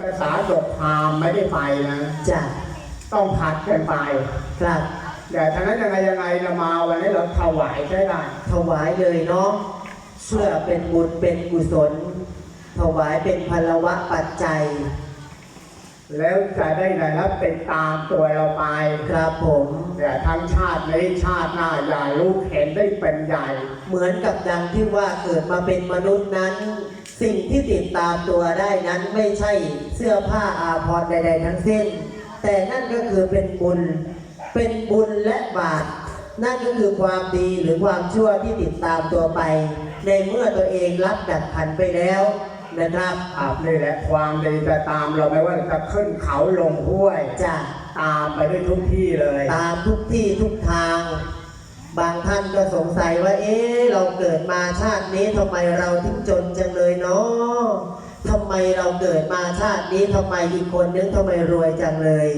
ภาษาดกพราหมณ์ไม่ได้ไปนะ จ้ะต้องผัดกันไป ครับแต่ทั้งนั้นยังไงยังไงเรามาวันนี้เราถวายใช่ได้ถวายเลยเนาะเพื่อเป็นบุญเป็นกุศล ถวายเป็นพลวะปัจจัย แล้วจะได้ไหนรับเป็นตามตัวเราไปครับผมแต่ทั้งชาตินี้ชาติหน้าอย่ารู้เห็นได้เป็นใหญ่ เหมือนกับดังที่ว่าเกิดมาเป็นมนุษย์นั้น สิ่งที่ติดตามตัวได้นั้นไม่ใช่เสื้อผ้าอาภรณ์ใด ๆ ทั้งสิ้น แต่นั่นก็คือเป็นบุญ เป็นบุญและบาปนั่นก็คือความดีหรือความชั่วที่ติดตามตัวไป ในเมื่อตัวเองรับดัดขันไปแล้ว นะครับอาบนี่แหละความดีจะตามเราไม่ว่าจะขึ้นเขาลงห้วย จะตามไปได้ทุกที่เลย ตามทุกที่ทุกทาง บางท่านก็สงสัยว่า เอ๊ะเราเกิดมาชาตินี้ทำไมเราถึงจนจังเลยเนาะทำไมเราเกิดมาชาตินี้ทำไมอีกคนนึงทำไมรวยจังเลย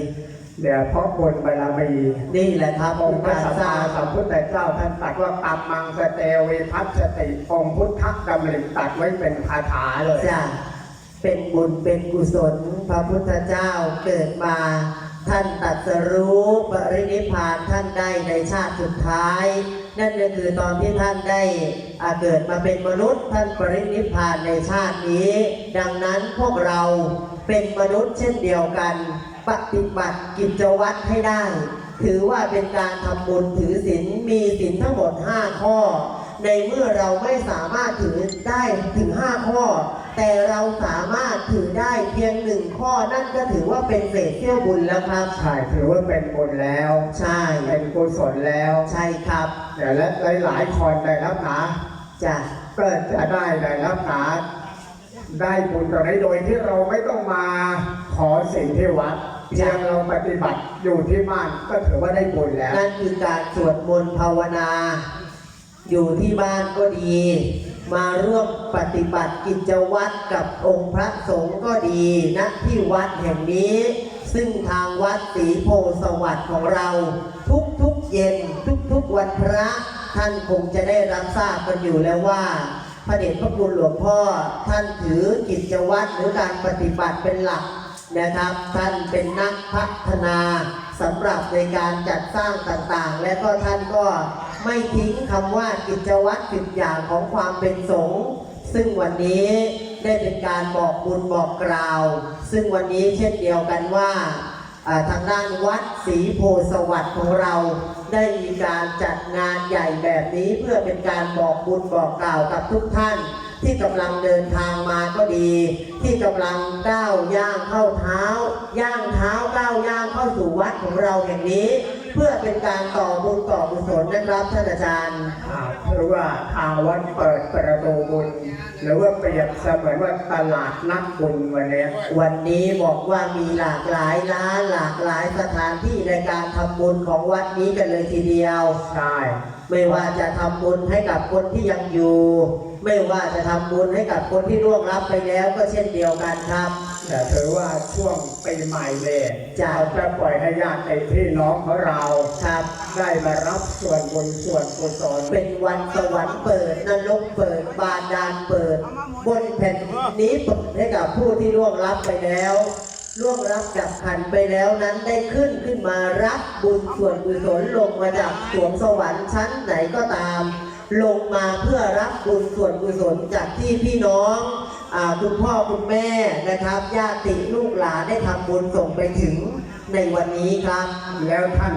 เดี๋ยวเพราะบุญบารมีนี่แหละครับองค์พระสัมมาสัมพุทธเจ้าท่านตรัสว่ากรรมมังสเตวิพัสติองค์พุทธดำริตัดไว้เป็นคาถาเลยจะเป็นบุญเป็นกุศลพระพุทธเจ้าเกิดมาท่านตรัสรู้ปรินิพานท่านได้ในชาติสุดท้าย นั่นก็คือตอนที่ท่านได้เกิดมาเป็นมนุษย์ท่านปรินิพานในชาตินี้ ดังนั้นพวกเรา เป็นมนุษย์เช่นเดียวกัน ปฏิบัติกิจวัตรให้ได้ ถือว่าเป็นการทำบุญถือศีลมีศีลทั้งหมด 5 ข้อ ในเมื่อเราไม่สามารถถือได้ถึง 5 ข้อ แต่เราสามารถถือได้เพียงหนึ่งข้อนั่นก็ถือว่าเป็นเศษเสี้ยวบุญแล้วครับ ใช่ถือว่าเป็นบุญแล้ว ใช่ เป็นกุศลแล้วใช่ครับแต่และหลายๆคนได้รับหนาจ้ะก็จะได้ได้รับหนา ได้บุญตรงนี้โดยที่เราไม่ต้องมาขอสิ่งที่วัดเพียงเราปฏิบัติอยู่ที่บ้านก็ถือว่าได้บุญแล้ว นั่นคือการสวดมนต์ภาวนา อยู่ที่บ้านก็ดี มาร่วมปฏิบัติกิจวัตรกับองค์พระสงฆ์ก็ดีณที่วัดแห่งนี้ ซึ่งทางวัดศรีโพธิ์สวัสดิ์ของเราทุกๆเย็นทุกๆวันพระ ท่านคงจะได้รับทราบกันอยู่แล้วว่า พระเดชพระคุณหลวงพ่อท่านถือกิจวัตรหรือการปฏิบัติเป็นหลักนะครับ ท่านเป็นนักพัฒนาสำหรับในการจัดสร้างต่างๆ และก็ท่านก็ไม่ทิ้งคำว่ากิจวัตรสิบอย่างของความเป็นสงฆ์ซึ่งวันนี้ได้เป็นการบอกบุญบอกกล่าว ซึ่งวันนี้เช่นเดียวกันว่าทางด้านวัดศรีโพธสวัสดิ์ของเรา ได้มีการจัดงานใหญ่แบบนี้เพื่อเป็นการบอกบุญบอกกล่าวกับทุกท่าน ที่กำลังเดินทางมาก็ดี ที่กำลังก้าวย่างเข้าเท้า ย่างเท้าก้าวย่างเข้าสู่วัดของเราแห่งนี้ เพื่อเป็นการต่อบุญต่อกุศลนะครับท่านอาจารย์อ่าหรือว่าทางวัดเปิดประตูบุญหรือว่าเปรียบเสมือนว่าตลาดนักบุญวันนี้ วันนี้บอกว่ามีหลากหลายร้านหลากหลายสถานที่ในการทำบุญของวัดนี้กันเลยทีเดียวใช่ไม่ว่าจะทำบุญให้กับคนที่ยังอยู่ ไม่ว่าจะทำบุญให้กับคนที่ร่วงรับไปแล้วก็เช่นเดียวกันครับ แต่ถือว่าช่วงปีใหม่เลยจ้ะเราจะปล่อยให้ญาติพี่น้องของเราครับได้มารับส่วนบุญส่วนกุศลเป็นวันสวรรค์เปิดนรกเปิดบาดาลเปิด บนแผ่นนี้เปิดให้กับผู้ที่ล่วงรับไปแล้วล่วงรับดับขันไปแล้วนั้นได้ขึ้นขึ้นมารับบุญส่วนกุศลลงมาจากสวงสวรรค์ชั้นไหนก็ตาม ลงมาเพื่อรับบุญส่วนกุศลจากที่พี่น้องอา คุณพ่อคุณแม่นะครับญาติลูกหลานได้ทำบุญส่งไปถึงในวันนี้ครับแล้วท่าน